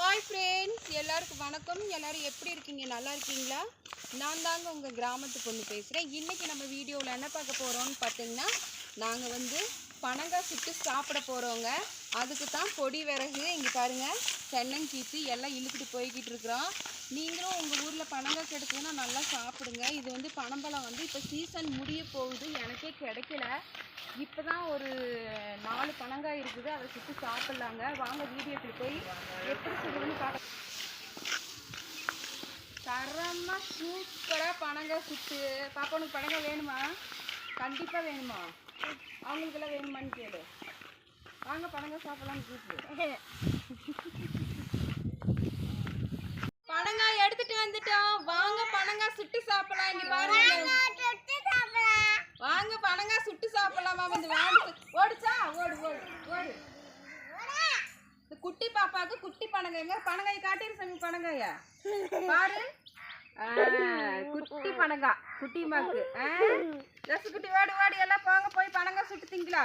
Hi friends எல்லாருக்கும் வணக்கம். எல்லோரும் எப்படி இருக்கீங்க? நல்லா இருக்கீங்களா? நான் தாங்க உங்கள் கிராமத்து பொண்ணு பேசுகிறேன் இன்றைக்கி நம்ம வீடியோவில் என்ன பார்க்க போகிறோம்னு பார்த்தீங்கன்னா நாங்கள் வந்து பனங்காய் சுட்டு சாப்பிட போகிறோங்க அதுக்கு தான் பொடி விறகு இங்கே பாருங்கள் தென்னங்கீத்து எல்லாம் இழுத்துட்டு போய்கிட்டு இருக்கிறோம். நீங்களும் உங்கள் ஊரில் பனங்காய் கிடைச்சதுன்னா நல்லா சாப்பிடுங்க. இது வந்து பனம்பழம் வந்து இப்போ சீசன் முடிய போகுது. எனக்கே கிடைக்கல. இப்போ தான் ஒரு நாலு பனங்காய் இருக்குது. அதை சுற்றி சாப்பிட்லாங்க. வாங்க வீடியோக்கு போய் எப்படி சொல்லுதுன்னு பார்க்க தரமாக சூப்பராக பனங்காய் சுற்று பாப்பா உனக்கு பனங்காய் வேணுமா? கண்டிப்பாக வேணுமா? அவங்களுக்கெல்லாம் வேணுமான்னு கேளு. வாங்க பனங்காய் சாப்பிடலாம்னு கூப்பிடு. பனங்காய் எடுத்துட்டு வந்துட்டோம். வாங்க பனங்காய் சுட்டு சாப்பிடலாம். இங்க பாருங்க. வாங்க பனங்காய் சுட்டு சாப்பிடலாமா? வந்து வாங்க. ஓடுச்சா ஓடு ஓடு ஓடு. இந்த குட்டி பாப்பாக்கு குட்டி பனங்காய்ங்க பனங்காய் காட்டிரு சாமி பனங்காய பாரு. ஆ, குட்டி பனங்காய் குட்டி மாக்கு. ஜஸ் குட்டி ஓடு ஓடி. எல்லாம் போங்க போய் பனங்காய் சுட்டு திங்களா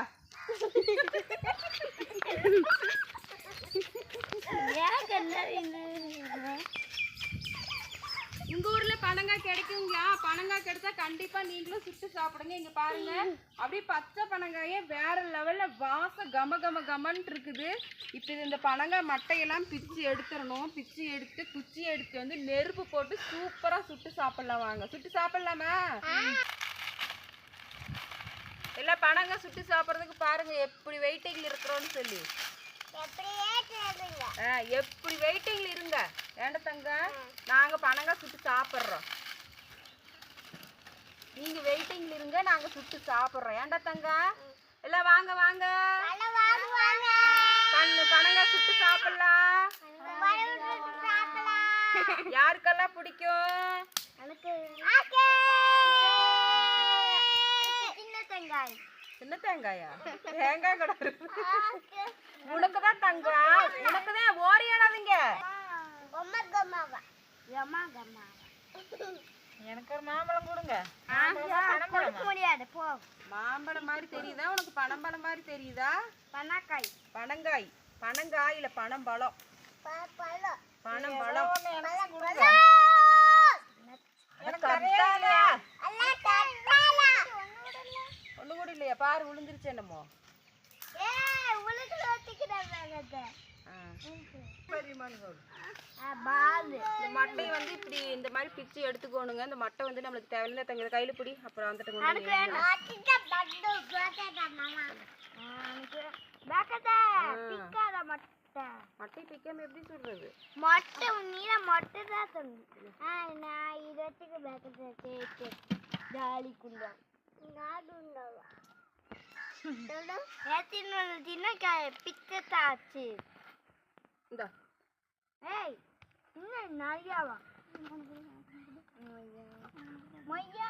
உங்க ஊர்ல பனங்காய் கிடைக்குங்களா? பனங்காய் கிடைச்சா கண்டிப்பா நீங்களும் சுட்டு சாப்பிடுங்க. இங்க பாருங்க. அப்படியே பச்சை பனங்காயே வேற லெவல்ல வாசம் கம கம கமன் இருக்குது. இப்போ இந்த பனங்காய் மட்டையெல்லாம் பிச்சு எடுத்துடணும். பிச்சு எடுத்து குச்சி எடுத்து வந்து நெருப்பு போட்டு சூப்பரா சுட்டு சாப்பிடலாம் வாங்க. சுட்டு சாப்பிடலாமா? எல்லாம் பனங்காய் சுட்டு சாப்பிட்றதுக்கு பாருங்க எப்படி வெயிட்டிங்ல இருக்கிறோன்னு சொல்லி. ஆ, எப்படி வெயிட்டிங்ல இருங்க. ஏண்ட தங்க? நாங்க பனங்காய் சுட்டு சாப்பிட்றோம். நீங்க வெயிட்டிங்ல இருங்க நாங்க சுட்டு சாப்பிட்றோம். ஏண்ட தங்க? எல்லாம் வாங்க வாங்க. பண்ணு பனங்காய் சுட்டு சாப்பிடலாம். யாருக்கெல்லாம் பிடிக்கும்? சின்ன தேங்காயா? தேங்காய் கடை உனக்கு தான் தங்கம் உனக்கு தான் ஓரியாடாதீங்க எனக்கு ஒரு மாம்பழம் கொடுங்க. முடியாது போ. மாம்பழம் மாதிரி தெரியுதா? உனக்கு பனம்பழம் மாதிரி தெரியுதா? பனக்காய் பனங்காய். பனங்காய் இல்ல பனம்பழம். பழம். பனம்பழம். பழம் எனக்கு இல்லையா? பாரு விழுந்துருச்சு என்னமோ. மட்டை வந்து இப்படி இந்த மாதிரி பிச்சு எடுத்துக்கோணுங்க. இந்த மட்டை வந்து நம்மளுக்கு தேவையில்லை. தங்க கையில பிடி. அப்புறம் வந்துட்டு. மட்டை. பிக்காம எப்படி சொல்றது? மொட்டை நீல மொட்டை தான் நான் இது வச்சுக்க பேக்கத்தை ஜாலி குண்டா. நாடு உண்டாவா? ஏத்தின்னு தின்ன பிச்சை தாச்சு இந்த ஏய் இன்னும் நிறையாவா மொய்யா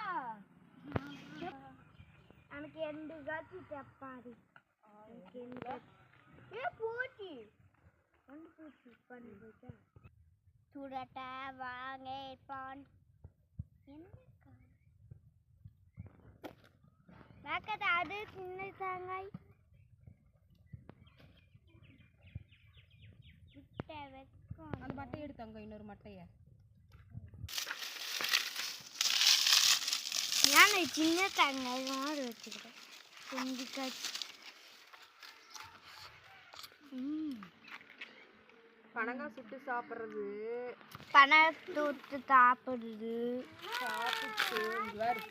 எனக்கு ரெண்டு காட்சி தப்பாது எனக்கு ரெண்டு. ஏ பூச்சி ரெண்டு பூச்சி பண்ணி போச்சா சுடட்டா வாங்க பான் என்ன பக்கத்து அது சின்ன தேங்காய். விட்ட வைக்கும் அந்த மட்டை எடுத்தாங்க இன்னொரு மட்டைய. நான் சின்ன தேங்காய் மாதிரி வச்சுக்கிறேன் கொஞ்சம் காய்ச்சி பனங்காய் சுட்டு சாப்பிட்றது. பணத்தை ஊற்றி சாப்பிடுது சாப்பிட்டு இங்க பாரு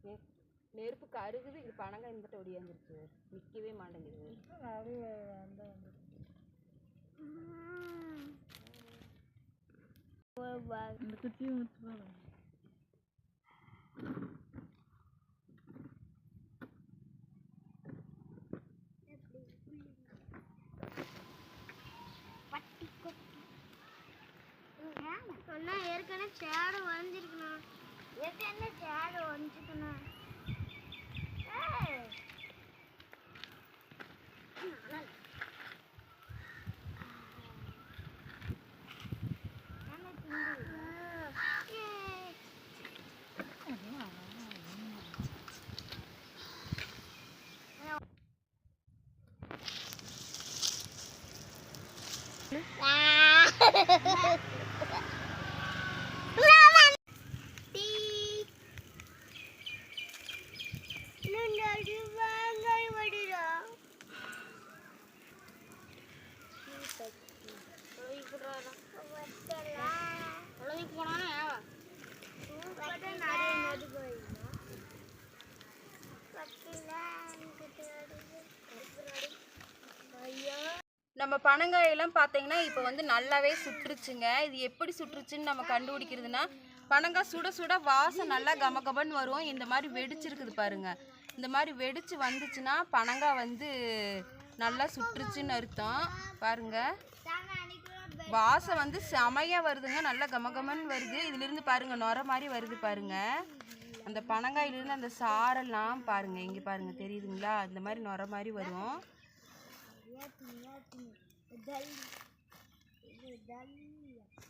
நெ- நெருப்புக்கு அருகுது இது பனங்காய் இன்பட்ட ஒடியாந்துருச்சு நிற்கவே மாட்டேங்குது. சொன்னா ஏற்கனவே சேடு வரைஞ்சிருக்கணும் ஏற்கனவே சேடு வரைஞ்சிக்கணும் Wow. நம்ம பனங்காயெல்லாம் பார்த்தீங்கன்னா இப்போ வந்து நல்லாவே சுட்டுருச்சுங்க இது எப்படி சுட்டுருச்சுன்னு நம்ம கண்டுபிடிக்கிறதுனா பனங்காய் சுட சுட வாசம் நல்லா கமகமன்னு வரும். இந்த மாதிரி வெடிச்சிருக்குது பாருங்க. இந்த மாதிரி வெடிச்சு வந்துச்சுன்னா பனங்காய் வந்து நல்லா சுட்டுருச்சுன்னு அர்த்தம். பாருங்க. வாசம் வந்து செமையாக வருதுங்க. நல்லா கமகமன்னு வருது. இதுலேருந்து பாருங்க நுர மாதிரி வருது பாருங்க. அந்த பனங்காயிலிருந்து அந்த சாரெல்லாம் பாருங்க. இங்கே பாருங்க தெரியுதுங்களா? இந்த மாதிரி நுர மாதிரி வரும்.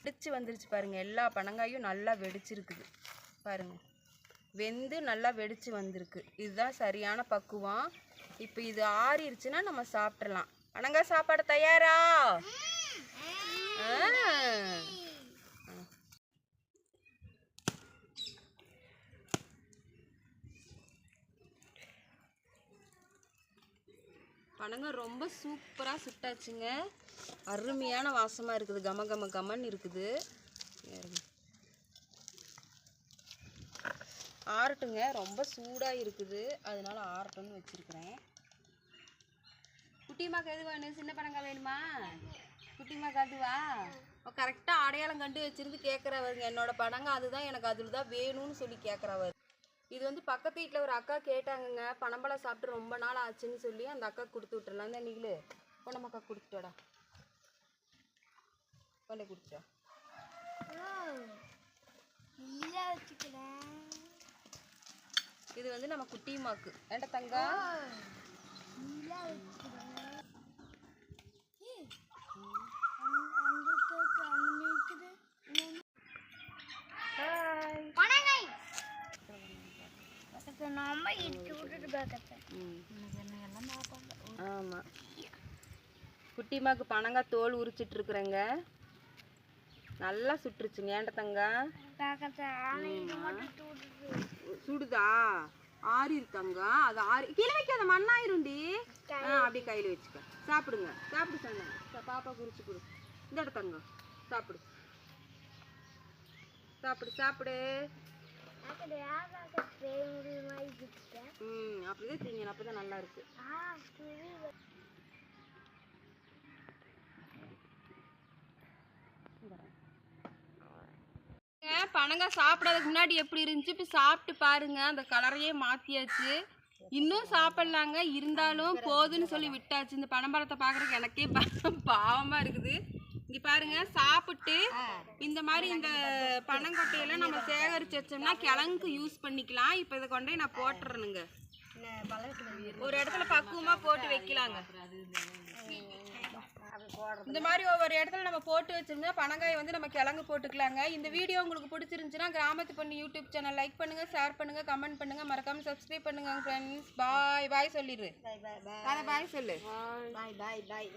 வெடிச்சு வந்துருச்சு பாருங்க. எல்லா பனங்காயும் நல்லா வெடிச்சிருக்குது. பாருங்க. வெந்து நல்லா வெடிச்சு வந்திருக்கு. இதுதான் சரியான பக்குவம். இப்போ இது ஆறிடுச்சுன்னா நம்ம சாப்பிட்றலாம் பனங்காய் சாப்பாடு தயாரா? ஆ. பனங்காய் ரொம்ப சூப்பராக சுட்டாச்சுங்க. அருமையான வாசமாக இருக்குது. கம கம கமன்னு இருக்குது. ஆரட்டுங்க ரொம்ப சூடாக இருக்குது. அதனால ஆரட்டும்னு வச்சுருக்கிறேன். குட்டிமாக்கு எது வேணும்? சின்ன பனங்காய் வேணுமா? குட்டிமாக்கு அதுவா? கரெக்டாக அடையாளம் கண்டு வச்சுருந்து கேட்குறவருங்க என்னோடய படங்க அதுதான். எனக்கு அதில் தான் வேணும்னு சொல்லி கேட்குறவர் இது வந்து பக்கத்து வீட்டில் ஒரு அக்கா கேட்டாங்கங்க பனம்பழம் சாப்பிட்டு ரொம்ப நாள் ஆச்சுன்னு சொல்லி அந்த அக்கா கொடுத்து விட்டுறலாம். தான் நீங்களு பொண்ணமக்கா கொடுத்துட்டோடா கொண்டே கொடுத்துட்டா இது வந்து நம்ம குட்டிமாக்கு ஏன்டா தங்கா? நம்ம இடிச்சு விட்டுட்டு பார்க்கறேன் ஆமாம் குட்டிமாக்கு பனங்காய் தோல் உரிச்சிட்டு இருக்கிறேங்க. நல்லா சுட்டுருச்சுங்க ஏன்டா தங்கா? பார்க்கறேன் ஆனால் இது மட்டும் விட்டுட்டு. சுடுதா? ஆறி இருக்காங்க. அது ஆறி கீழே வைக்காத மண்ணாயிரும்டி ஆ அப்படியே கையில் வச்சுக்க. சாப்பிடுங்க. சாப்பிடு சொன்னேன் பாப்பா குறிச்சு கொடு. இந்த இடத்தங்க சாப்பிடு. சாப்பிடு சாப்பிடு. ம் அப்படிதான் திங்கணும் அப்போ தான் நல்லா இருக்கு. பனங்காய் சாப்பிடாததுக்கு முன்னாடி எப்படி இருந்துச்சு? இப்போ சாப்பிட்டு பாருங்க. அந்த கலரையே மாற்றியாச்சு இன்னும் சாப்பிட்லாங்க. இருந்தாலும் போதுன்னு சொல்லி விட்டாச்சு. இந்த பனம்பழத்தை பார்க்குறதுக்கு எனக்கே பாவமா இருக்குது. இங்கே பாருங்க சாப்பிட்டு இந்த மாதிரி இந்த பனங்கொட்டையெல்லாம் நம்ம சேகரிச்சு வச்சோம்னா கிழங்குக்கு யூஸ் பண்ணிக்கலாம். இப்போ இதை கொண்டு நான் போட்டுறேனுங்க ஒரு இடத்துல பக்குவமா போட்டு வைக்கலாங்க. இந்த மாதிரி ஒவ்வொரு இடத்துல நம்ம போட்டு வச்சிருந்தா பனங்காய் வந்து நம்ம கிழங்கு போட்டுக்கலாங்க. இந்த வீடியோ உங்களுக்கு பிடிச்சிருந்துச்சுன்னா கிராமத்து பொண்ணு யூடியூப் சேனல் லைக் பண்ணுங்க ஷேர் பண்ணுங்க கமெண்ட் பண்ணுங்க. மறக்காம சப்ஸ்கிரைப் பண்ணுங்க ஃப்ரெண்ட்ஸ் பாய் பாய் சொல்லிடு பாய் பாய் சொல்லு. பாய் பாய் பாய்